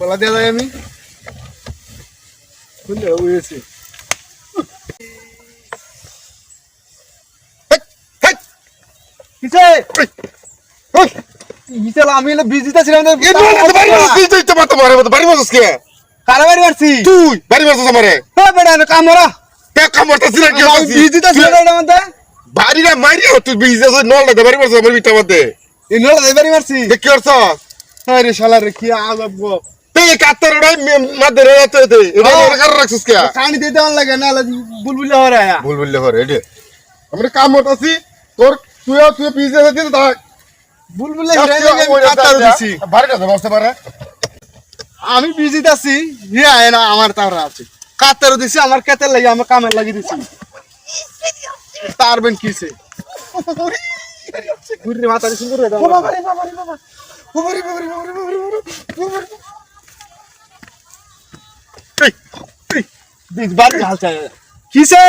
বলা দেওয়া যায় আমি। বিজিতে ছিলাম বাড়ি বাড়ি মারছিস কে? কারে বাড়ি মারছি তুই বাড়ি মারছিস আমারে। হ্যাঁ বেটা আমি কামরা। কে কামড়তাছিস না কি আমি বিজিতে ছিলাম না মধ্যে বাড়ি না মারিও তুই বিজনেস নলে বাড়ি মারছিস আমার বিটা মধ্যে এই নলা বাড়ি মারছি। কি করছস? আরে শালা রে কি আজব গো। তুই মাদে রে তো দে এটা। কার রাখছিস কে? কানি দিতে অন লাগে না বুলবুলি হরে আয়া। ভুল হরে এডে আমরা কাম হতাছি তোর তুই তুই বিজনেস দিতে থাক বুলবুলি হরে আমি কাতার দিছি। বাড়িটা তো বসতে পারে। আমি বিজিতে আছি হে আয় না আমার তারা আছে। কাতার দিছি আমার কেতের লাগি আমার কামের লাগি দিছি। তারবেন কিসে? ঘুরে মাথা হয়ে দাও। বাবারে বাবারে বাবা। বাবারে বাবারে বাবারে বাবারে বাবারে এই এই বিজ বার হাল চাই কিসে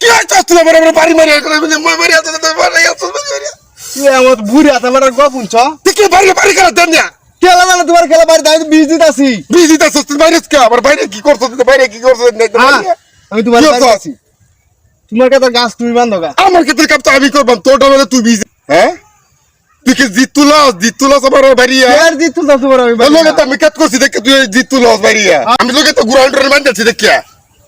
কি হচ্ছে তুই আমার আমার বাড়ি মারি করে মানে মই মারি আছে তো বাড়ি আছে বাড়ি মারি তুই আমার বুড়ি হাতে আমার গপ শুনছ তুই কি বাড়ি বাড়ি করে দেন না খেলা না তোমার খেলা বাড়ি দাঁড়িয়ে বিজিতে আছি বিজি তো তুই বাইরে কি আমার বাইরে কি করছ তুই বাইরে কি করছ হ্যাঁ, আমি তোমার কি বাড়িতে হতো? আছি তোমার কাছে গাছ তুমি বান্ধো গা আমার ক্ষেত্রে কাপ তো আমি করবাম তোরটা মানে তুই বিজি হ্যাঁ তুই কি জিত তুলস জিত তুলস আমার বাড়ি আর জি তুলতা তোমার আমি বাড়ি লোকে না। তো আমি কাট করছি দেখে তুই জিত তুলস বাড়ি আমি লোকে তো গ্রাউন্ডের মান যাচ্ছি দেখিয়া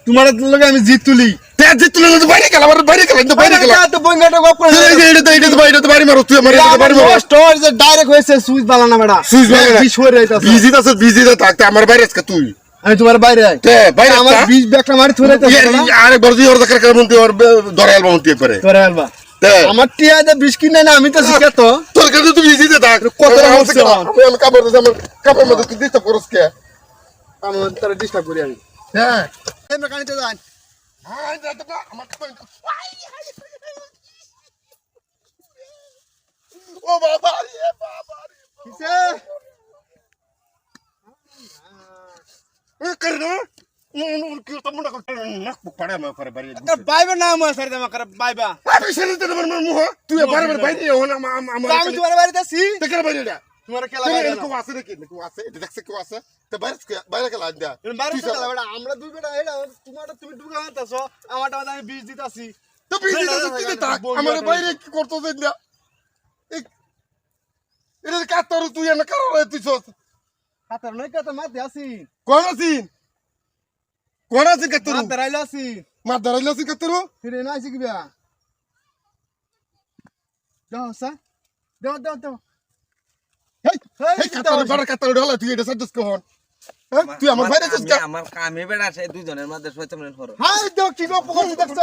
তোমার লগে আমি জিত তুলি তে জিত তুলে তো বাইরে গেল আমার বাইরে গেল বাইরে গেল তো বঙ্গাটা গপ করে এই যে এটা তো এটা তো বাইরে তো বাড়ি মারো তুই আমার এটা তো বাড়ি মারো স্টোর যে ডাইরেক্ট হয়েছে সুইচ বানানা বেটা সুইচ বানানা। বিষ হয়ে যাইতাছে বিজি তো বিজি তো থাকতে আমার বাইরে আজকে তুই আমি তোমার বাইরে আই তে বাইরে আমার আমার বিষ ব্যাগটা মারি থরে যাইতাছে আরে বড় দিয়ে ওর দেখার কারণ তুই ওর ধরে আলবা মন্তি করে তোরে আলবা তে আমার টিয়া যে বিষ কিনে না আমি তো শিখে তো তোর কাছে তুই বিজি তো থাক কত আমার হচ্ছে কাছে- আমার? আমি আমি কাপড় দিছি আমার কাপড় মধ্যে তুই দিতে করস কে আমি তোরে ডিস্টার্ব করি আমি হ্যাঁ এই মেকানিতে যান হ্যাঁ এটা তো আমার কাপড় ও বাবা রে বাবা রে কিসে এ না তো বাইবে না আমার সাথে আমার করে বাইবা। আমি সেরে দিতে আমার মুহ তুই বারবার বাইরে হন আমার আমি তোমার বাড়িতে আছি? দেখে বাইরে এটা? তোমার খেলা বাইরে কেউ আছে নাকি? কেউ আছে? এটা দেখছে কেউ আছে? তো বাইরে বাইরে খেলা আনদা বাইরে খেলা বেটা আমরা দুই বেটা এটা তোমারটা তুমি আমারটা আমি দিতাছি। তো বিজি তো থাক আমার বাইরে কি করতে দেন না এটা কাতর তুই এনে কারও তুই সস হাতের নয় কত মাতে আছি কোন আছিস? কোন আছে কাতর মাতে রাইলে আছি মা ধরাইল আছিস কাতর ফিরে না আছি কিবা দাও সা দাও দাও দাও হেই হেই, কি কাতর বড় কাতর ঢালা তুই এটা সাজস কোন তুই আমার আমি- আমার কামে বেড়া আছে দুইজনের মধ্যে সইতে মনে হাই দাও কি গো পোকা দেখছ?